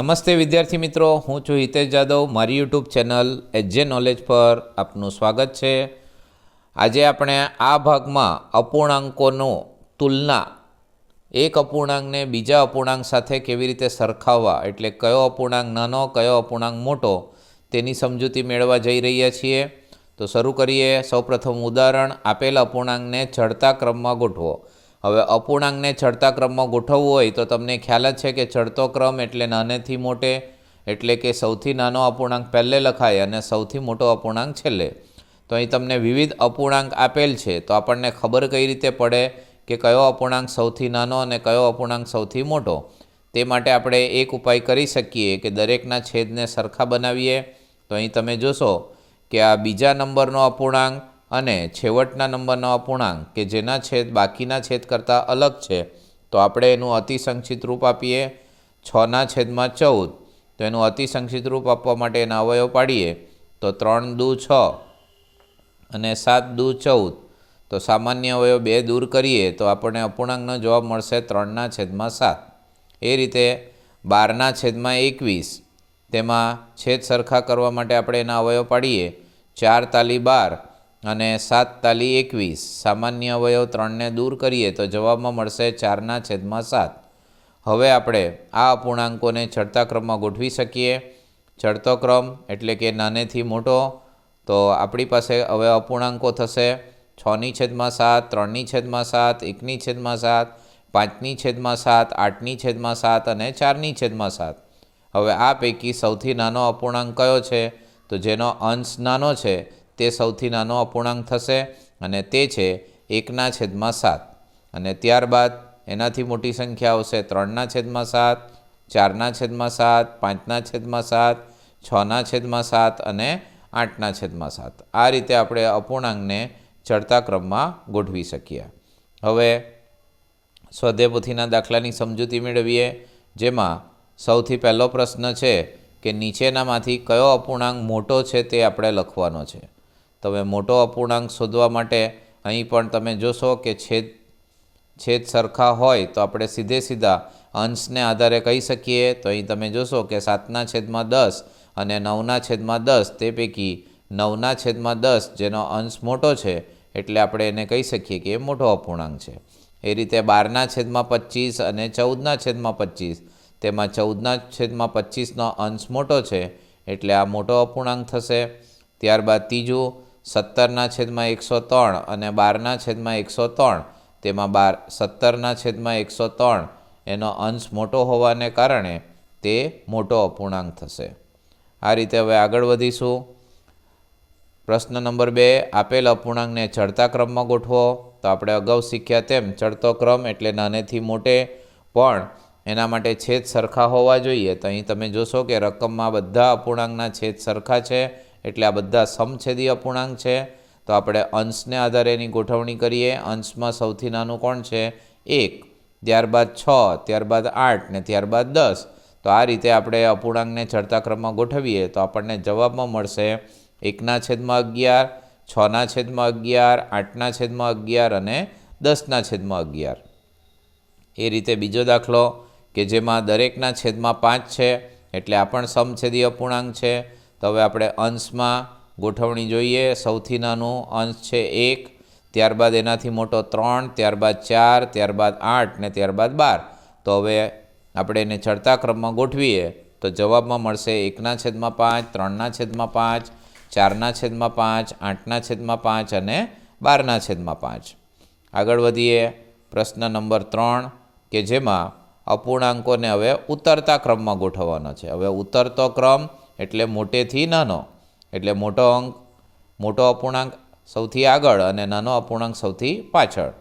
નમસ્તે વિદ્યાર્થી મિત્રો, હું છું હિતેશ જાદવ. મારી યુટ્યુબ ચેનલ એજે નોલેજ પર આપનું સ્વાગત છે. આજે આપણે આ ભાગમાં અપૂર્ણાંકોનો તુલના, એક અપૂર્ણાંકને બીજા અપૂર્ણાંક સાથે કેવી રીતે સરખાવવા, એટલે કયો અપૂર્ણાંક નાનો, કયો અપૂર્ણાંક મોટો, તેની સમજૂતી મેળવવા જઈ રહ્યા છીએ. તો શરૂ કરીએ. સૌપ્રથમ ઉદાહરણ, આપેલ અપૂર્ણાંકને ચડતા ક્રમમાં ગોઠવો. હવે અપૂર્ણાંકને ચડતા ક્રમમાં ગોઠવવું હોય તો તમને ખ્યાલ જ છે કે ચડતો ક્રમ એટલે નાનેથી મોટે, એટલે કે સૌથી નાનો અપૂર્ણાંક પહેલે લખાય અને સૌથી મોટો અપૂર્ણાંક છેલ્લે. તો અહીં તમને વિવિધ અપૂર્ણાંક આપેલ છે. તો આપણને ખબર કઈ રીતે પડે કે કયો અપૂર્ણાંક સૌથી નાનો અને કયો અપૂર્ણાંક સૌથી મોટો? તે માટે આપણે એક ઉપાય કરી શકીએ કે દરેકના છેદને સરખા બનાવીએ. તો અહીં તમે જોશો કે આ બીજા નંબરનો અપૂર્ણાંક અને છેવટના નંબરનો અપૂર્ણાંક કે જેના છેદ બાકીના છેદ કરતાં અલગ છે, તો આપણે એનું અતિસંક્ષિત રૂપ આપીએ. છના છેદમાં ચૌદ, તો એનું અતિસંક્ષિત રૂપ આપવા માટે એના અવયવ પાડીએ. તો ત્રણ દુ છ અને સાત દુ ચૌદ, તો સામાન્ય અવયવ બે દૂર કરીએ, તો આપણને અપૂર્ણાંકનો જવાબ મળશે ત્રણના છેદમાં સાત. એ રીતે બારના છેદમાં એકવીસ, તેમાં છેદ સરખા કરવા માટે આપણે એના અવયવ પાડીએ. ચાર તાલી બાર અને સાત તાલી એકવીસ. સામાન્ય અવયવ ત્રણને દૂર કરીએ તો જવાબમાં મળશે ચારના છેદમાં સાત. હવે આપણે આ અપૂર્ણાંકોને ચડતા ક્રમમાં ગોઠવી શકીએ. ચડતો ક્રમ એટલે કે નાનેથી મોટો. તો આપણી પાસે હવે અપૂર્ણાંકો થશે. છની છેદમાં સાત, ત્રણની છેદમાં સાત, એકની છેદમાં સાત, પાંચની છેદમાં સાત, આઠની છેદમાં સાત અને ચારની છેદમાં સાત. હવે આ પૈકી સૌથી નાનો અપૂર્ણાંક કયો છે? તો જેનો અંશ નાનો છે તે સૌથી નાનો અપૂર્ણાંક થશે અને તે છે એકના છેદમાં સાત. અને ત્યારબાદ એનાથી મોટી સંખ્યા આવશે ત્રણના છેદમાં સાત, ચારના છેદમાં સાત, પાંચના છેદમાં સાત, છના છેદમાં સાત અને આઠના છેદમાં સાત. આ રીતે આપણે અપૂર્ણાંકને ચડતા ક્રમમાં ગોઠવી શકીએ. હવે સ્વધેપોથીના દાખલાની સમજૂતી મેળવીએ, જેમાં સૌથી પહેલો પ્રશ્ન છે કે નીચેનામાંથી કયો અપૂર્ણાંક મોટો છે તે આપણે લખવાનો છે. તમે મોટો અપૂર્ણાંક શોધવા માટે અહીં પણ તમે જોશો કે છેદ છેદ સરખા હોય તો આપણે સીધે સીધા અંશને આધારે કહી શકીએ. તો અહીં તમે જોશો કે સાતના છેદમાં દસ અને નવના છેદમાં દસ, તે પૈકી નવના છેદમાં દસ જેનો અંશ મોટો છે એટલે આપણે એને કહી શકીએ કે એ મોટો અપૂર્ણાંક છે. એ રીતે બારના છેદમાં પચીસ અને ચૌદના છેદમાં પચીસ, તેમાં ચૌદના છેદમાં પચીસનો અંશ મોટો છે એટલે આ મોટો અપૂર્ણાંક થશે. ત્યારબાદ ત્રીજું સત્તરના છેદમાં એકસો ત્રણ અને બારના છેદમાં એકસો ત્રણ. તેમાં બાર, સત્તરના છેદમાં એકસો ત્રણ. એનો અંશ મોટો હોવાને કારણે તે મોટો અપૂર્ણાંક થશે. આ રીતે હવે આગળ વધીશું. પ્રશ્ન નંબર બે, આપેલ અપૂર્ણાંકને ચડતા ક્રમમાં ગોઠવો. તો આપણે અગાઉ શીખ્યા તેમ ચડતો ક્રમ એટલે નાનેથી મોટે. પણ એના માટે છેદ સરખા હોવા જોઈએ. તો અહીં તમે જોશો કે રકમમાં બધા અપૂર્ણાંકના છેદ સરખા છે. એટલે આ બધા સમછેદી અપૂર્ણાંક છે. તો આપણે અંશને આધારે એની ગોઠવણી કરીએ. અંશમાં સૌથી નાનું કોણ છે? એક. ત્યારબાદ છ, ત્યારબાદ આઠ ને ત્યારબાદ દસ. તો આ રીતે આપણે અપૂર્ણાંકને ચડતા ક્રમમાં ગોઠવીએ તો આપણને જવાબમાં મળશે એકના છેદમાં અગિયાર, છના છેદમાં અગિયાર, આઠના છેદમાં અગિયાર અને દસના છેદમાં અગિયાર. એ રીતે બીજો દાખલો કે જેમાં દરેકના છેદમાં પાંચ છે, એટલે આ પણ સમછેદી અપૂર્ણાંક છે. તો હવે આપણે અંશમાં ગોઠવણી જોઈએ. સૌથી નાનું અંશ છે એક, ત્યારબાદ એનાથી મોટો ત્રણ, ત્યારબાદ ચાર, ત્યારબાદ આઠ ને ત્યારબાદ બાર. તો હવે આપણે એને ચડતા ક્રમમાં ગોઠવીએ તો જવાબમાં મળશે એકના છેદમાં પાંચ, ત્રણના છેદમાં પાંચ, ચારના છેદમાં પાંચ, આઠના છેદમાં પાંચ અને બારના છેદમાં પાંચ. આગળ વધીએ પ્રશ્ન નંબર ત્રણ, કે જેમાં અપૂર્ણાંકોને હવે ઉતરતા ક્રમમાં ગોઠવવાનો છે. હવે ઉતરતો ક્રમ એટલે મોટેથી નાનો. એટલે મોટો અંક, મોટો અપૂર્ણાંક સૌથી આગળ અને નાનો અપૂર્ણાંક સૌથી પાછળ.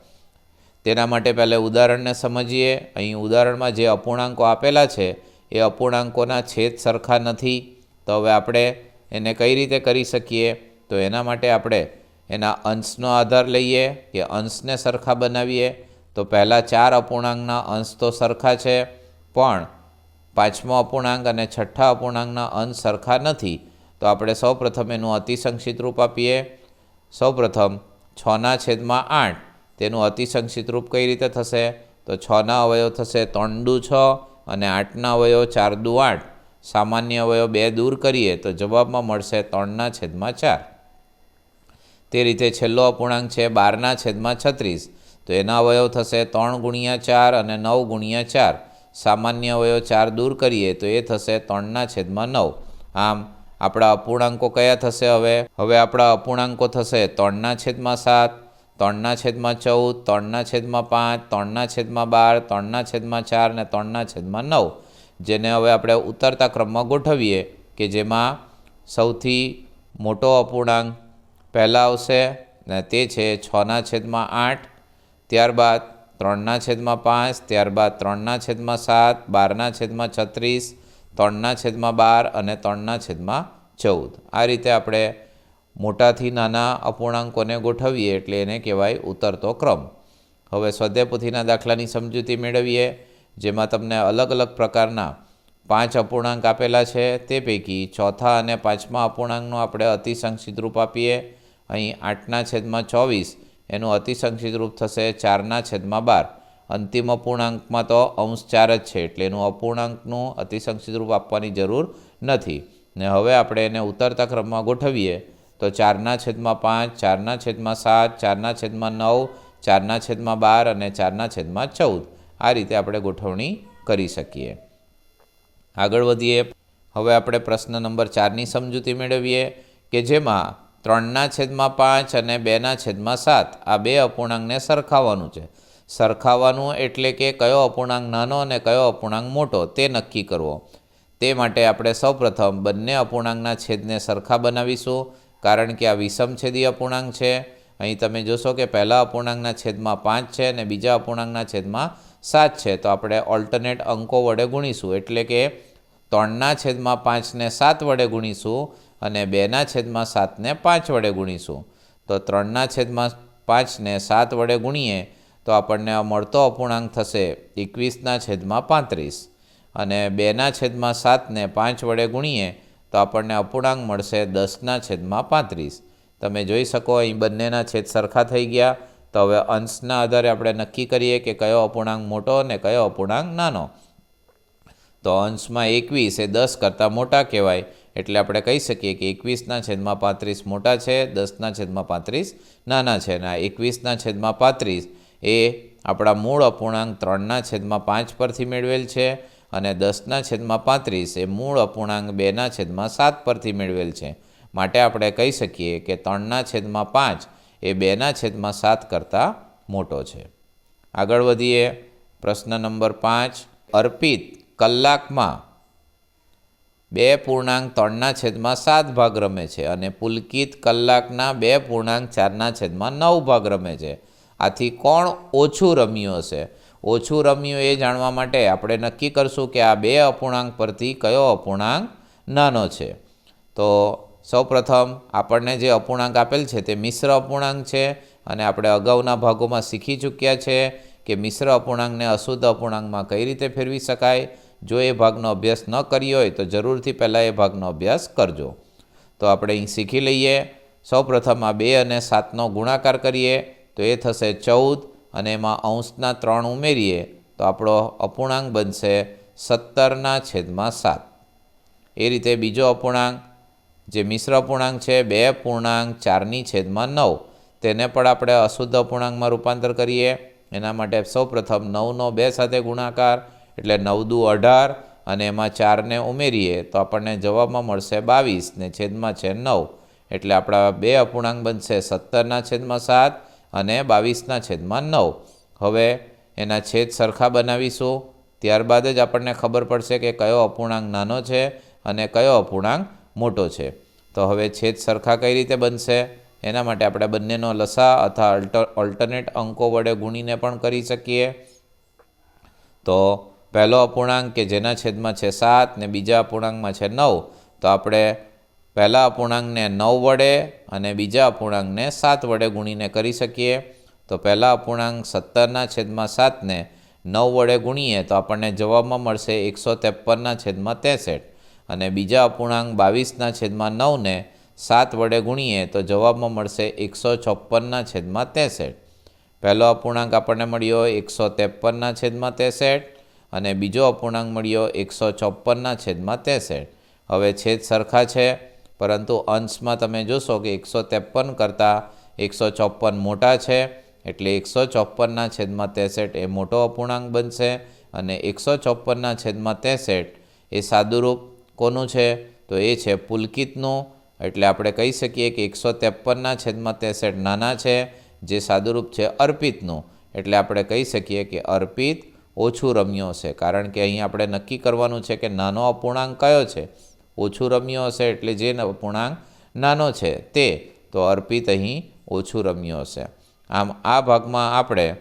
તેના માટે પહેલાં ઉદાહરણને સમજીએ. અહીં ઉદાહરણમાં જે અપૂર્ણાંકો આપેલા છે, એ અપૂર્ણાંકોના છેદ સરખા નથી. તો હવે આપણે એને કઈ રીતે કરી શકીએ? તો એના માટે આપણે એના અંશનો આધાર લઈએ કે અંશને સરખા બનાવીએ. તો પહેલાં ચાર અપૂર્ણાંકના અંશ તો સરખા છે, પણ પાંચમો અપૂર્ણાંક અને છઠ્ઠા અપૂર્ણાંકના અંશ સરખા નથી, તો આપણે સૌપ્રથમ એનું અતિસંક્ષિત રૂપ આપીએ. સૌપ્રથમ છના છેદમાં આઠ, તેનું અતિસંક્ષિત રૂપ કઈ રીતે થશે? તો છના અવયવ થશે ત્રણ દુ છ અને આઠના અવયવ ચાર દુ આઠ. સામાન્ય અવયવ બે દૂર કરીએ તો જવાબમાં મળશે ત્રણના છેદમાં ચાર. તે રીતે છેલ્લો અપૂર્ણાંક છે બારના છેદમાં છત્રીસ, તો એના અવયવ થશે ત્રણ ગુણ્યા ચાર અને નવ ગુણ્યા ચાર. સામાન્ય અવયવ ચાર દૂર કરીએ તો એ થશે ત્રણના છેદમાં નવ. આમ, આપણા અપૂર્ણાંકો કયા થશે હવે? હવે આપણા અપૂર્ણાંકો થશે ત્રણના છેદમાં સાત, ત્રણના છેદમાં ચૌદ, ત્રણના છેદમાં પાંચ, ત્રણના છેદમાં બાર, ત્રણના છેદમાં ચાર અને ત્રણના છેદમાં નવ. જેને હવે આપણે ઉતરતા ક્રમમાં ગોઠવીએ કે જેમાં સૌથી મોટો અપૂર્ણાંક પહેલાં આવશે ને તે છે છના છેદમાં આઠ. ત્યારબાદ ત્રણના છેદમાં પાંચ, ત્યારબાદ ત્રણના છેદમાં સાત, બારના છેદમાં છત્રીસ, ત્રણના છેદમાં બાર અને ત્રણના છેદમાં ચૌદ. આ રીતે આપણે મોટાથી નાના અપૂર્ણાંકોને ગોઠવીએ એટલે એને કહેવાય ઉતરતો ક્રમ. હવે સ્વાધ્યાયપોથીના દાખલાની સમજૂતી મેળવીએ, જેમાં તમને અલગ અલગ પ્રકારના પાંચ અપૂર્ણાંક આપેલા છે. તે પૈકી ચોથા અને પાંચમા અપૂર્ણાંકનું આપણે અતિસંક્ષિત રૂપ આપીએ. અહીં આઠના છેદમાં ચોવીસ એનું અતિસંક્ષિત રૂપ થશે ચારના છેદમાં બાર. અંતિમ અપૂર્ણાંકમાં તો અંશ ચાર જ છે, એટલે એનું અપૂર્ણાંકનું અતિસંક્ષિત રૂપ આપવાની જરૂર નથી. ને હવે આપણે એને ઉતરતા ક્રમમાં ગોઠવીએ. તો ચારના છેદમાં પાંચ, ચારના છેદમાં સાત, ચારના છેદમાં નવ, ચારના છેદમાં બાર અને ચારના છેદમાં ચૌદ. આ રીતે આપણે ગોઠવણી કરી શકીએ. આગળ વધીએ. હવે આપણે પ્રશ્ન નંબર ચારની સમજૂતી મેળવીએ કે જેમાં ત્રણના છેદમાં પાંચ અને બેના છેદમાં સાત. આ બે અપૂર્ણાંકને સરખાવવાનું છે. સરખાવવાનું એટલે કે કયો અપૂર્ણાંક નાનો અને કયો અપૂર્ણાંક મોટો તે નક્કી કરવો. તે માટે આપણે સૌપ્રથમ બંને અપૂર્ણાંકના છેદને સરખા બનાવીશું, કારણ કે આ વિષમછેદી અપૂર્ણાંક છે. અહીં તમે જોશો કે પહેલા અપૂર્ણાંકના છેદમાં પાંચ છે અને બીજા અપૂર્ણાંકના છેદમાં સાત છે. તો આપણે ઓલ્ટરનેટ અંકો વડે ગુણીશું. એટલે કે ત્રણના છેદમાં પાંચને સાત વડે ગુણીશું. અને બેના છેદમાં સાતને પાંચ વડે ગુણીશું. તો ત્રણના છેદમાં પાંચને સાત વડે ગુણીએ, તો આપણને મળતો અપૂર્ણાંક થશે એકવીસના છેદમાં પાંત્રીસ. અને બેના છેદમાં સાતને પાંચ વડે ગુણીએ, તો આપણને અપૂર્ણાંક મળશે દસના છેદમાં પાંત્રીસ. તમે જોઈ શકો અહીં બંનેના છેદ સરખા થઈ ગયા. તો હવે અંશના આધારે આપણે નક્કી કરીએ કે કયો અપૂર્ણાંક મોટો અને કયો અપૂર્ણાંક નાનો. તો અંશમાં એકવીસ એ દસ કરતાં મોટા કહેવાય. એટલે આપણે કહી શકીએ કે એકવીસના છેદમાં પાંત્રીસ મોટા છે, દસના છેદમાં પાંત્રીસ નાના છે. અને આ એકવીસના છેદમાં પાંત્રીસ એ આપણા મૂળ અપૂર્ણાંક ત્રણના છેદમાં પાંચ પરથી મેળવેલ છે અને દસના છેદમાં પાંત્રીસ એ મૂળ અપૂર્ણાંક બેના છેદમાં સાત પરથી મેળવેલ છે. માટે આપણે કહી શકીએ કે ત્રણના છેદમાં પાંચ એ બેના છેદમાં સાત કરતાં મોટો છે. આગળ વધીએ. પ્રશ્ન નંબર પાંચ. અર્પિત કલાકમાં બે પૂર્ણાંક ત્રણના છેદમાં સાત ભાગ રમે છે અને પુલકિત કલાકના બે પૂર્ણાંક ચારના છેદમાં નવ ભાગ રમે છે. આથી કોણ ઓછું રમ્યું હશે? ઓછું રમ્યું એ જાણવા માટે આપણે નક્કી કરશું કે આ બે અપૂર્ણાંક પરથી કયો અપૂર્ણાંક નાનો છે. તો સૌપ્રથમ આપણને જે અપૂર્ણાંક આપેલ છે તે મિશ્ર અપૂર્ણાંક છે અને આપણે અગાઉના ભાગોમાં શીખી ચૂક્યા છે કે મિશ્ર અપૂર્ણાંકને અશુદ્ધ અપૂર્ણાંકમાં કઈ રીતે ફેરવી શકાય? જો એ ભાગનો અભ્યાસ ન કર્યો હોય તો જરૂરથી પહેલાં એ ભાગનો અભ્યાસ કરજો. તો આપણે અહીં શીખી લઈએ. સૌપ્રથમ આ બે અને સાતનો ગુણાકાર કરીએ. તો એ થશે ચૌદ અને એમાં અંશના ત્રણ ઉમેરીએ. તો આપણો અપૂર્ણાંક બનશે સત્તરના છેદમાં સાત. એ રીતે બીજો અપૂર્ણાંક, જે મિશ્ર અપૂર્ણાંક છે, બે પૂર્ણાંક ચારની છેદમાં નવ. તેને પણ આપણે અશુદ્ધ અપૂર્ણાંકમાં રૂપાંતર કરીએ. એના માટે સૌપ્રથમ નવનો બે સાથે ગુણાકાર એટલે નવ દુ અઢાર અને એમાં ચારને ઉમેરીએ તો આપણને જવાબમાં મળશે બાવીસ ને છેદમાં છે નવ. એટલે આપણા બે અપૂર્ણાંક બનશે સત્તરના છેદમાં સાત અને બાવીસના છેદમાં નવ. હવે એના છેદ સરખા બનાવીશું. ત્યારબાદ જ આપણને ખબર પડશે કે કયો અપૂર્ણાંક નાનો છે અને કયો અપૂર્ણાંક મોટો છે. તો હવે છેદ સરખા કઈ રીતે બનશે? એના માટે આપણે બંનેનો લસા અથવા અલ્ટર ઓલ્ટરનેટ અંકો વડે ગુણીને પણ કરી શકીએ. તો પહેલો અપૂર્ણાંક કે જેના છેદમાં છે સાત ને બીજા અપૂર્ણાંકમાં છે નવ, તો આપણે પહેલા અપૂર્ણાંકને નવ વડે અને બીજા અપૂર્ણાંકને સાત વડે ગુણીને કરી શકીએ. તો પહેલા અપૂર્ણાંક સત્તરના છેદમાં સાતને નવ વડે ગુણીએ, તો આપણને જવાબમાં મળશે એકસો ત્રેપનના છેદમાં ત્રેસઠ અને બીજા અપૂર્ણાંક બાવીસના છેદમાં નવને સાત વડે ગુણીએ, તો જવાબમાં મળશે એકસો છપ્પનના છેદમાં ત્રેસઠ. પહેલો અપૂર્ણાંક આપણને મળ્યો એકસો ત્રેપનના છેદમાં ત્રેસઠ અને બીજો અપૂર્ણાંક મળ્યો એકસો ચોપનના છેદમાં ત્રેસઠ. હવે છેદ સરખા છે, પરંતુ અંશમાં તમે જોશો કે એકસો ત્રેપન કરતાં એકસો ચોપન મોટા છે, એટલે એકસો ચોપનના છેદમાં ત્રેસઠ એ મોટો અપૂર્ણાંક બનશે અને એકસો ચોપનના છેદમાં ત્રેસઠ એ સાદુરૂપ કોનું છે? તો એ છે પુલકિતનું, એટલે આપણે કહી શકીએ કે એકસો ત્રેપનના છેદમાં ત્રેસઠ નાના છે, જે સાદુરૂપ છે અર્પિતનું. એટલે આપણે કહી શકીએ કે અર્પિત ઓછું રમ્યો હશે. કારણ કે અહીં આપણે નક્કી કરવાનું છે કે નાનો અપૂર્ણાંક કયો છે? ઓછું રમ્યો હશે એટલે જે અપૂર્ણાંક નાનો છે તે. તો અર્પિત અહીં ઓછું રમ્યો હશે. આમ આ ભાગમાં આપણે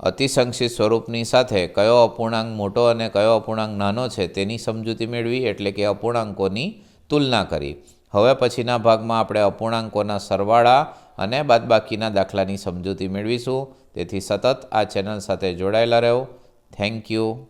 અતિસંક્ષિત સ્વરૂપની સાથે કયો અપૂર્ણાંક મોટો અને કયો અપૂર્ણાંક નાનો છે તેની સમજૂતી મેળવી એટલે કે અપૂર્ણાંકોની તુલના કરી. હવે પછીના ભાગમાં આપણે અપૂર્ણાંકોના સરવાળા અને બાદબાકીના દાખલાની સમજૂતી મેળવીશું. તેથી સતત આ ચેનલ સાથે જોડાયેલા રહો. Thank you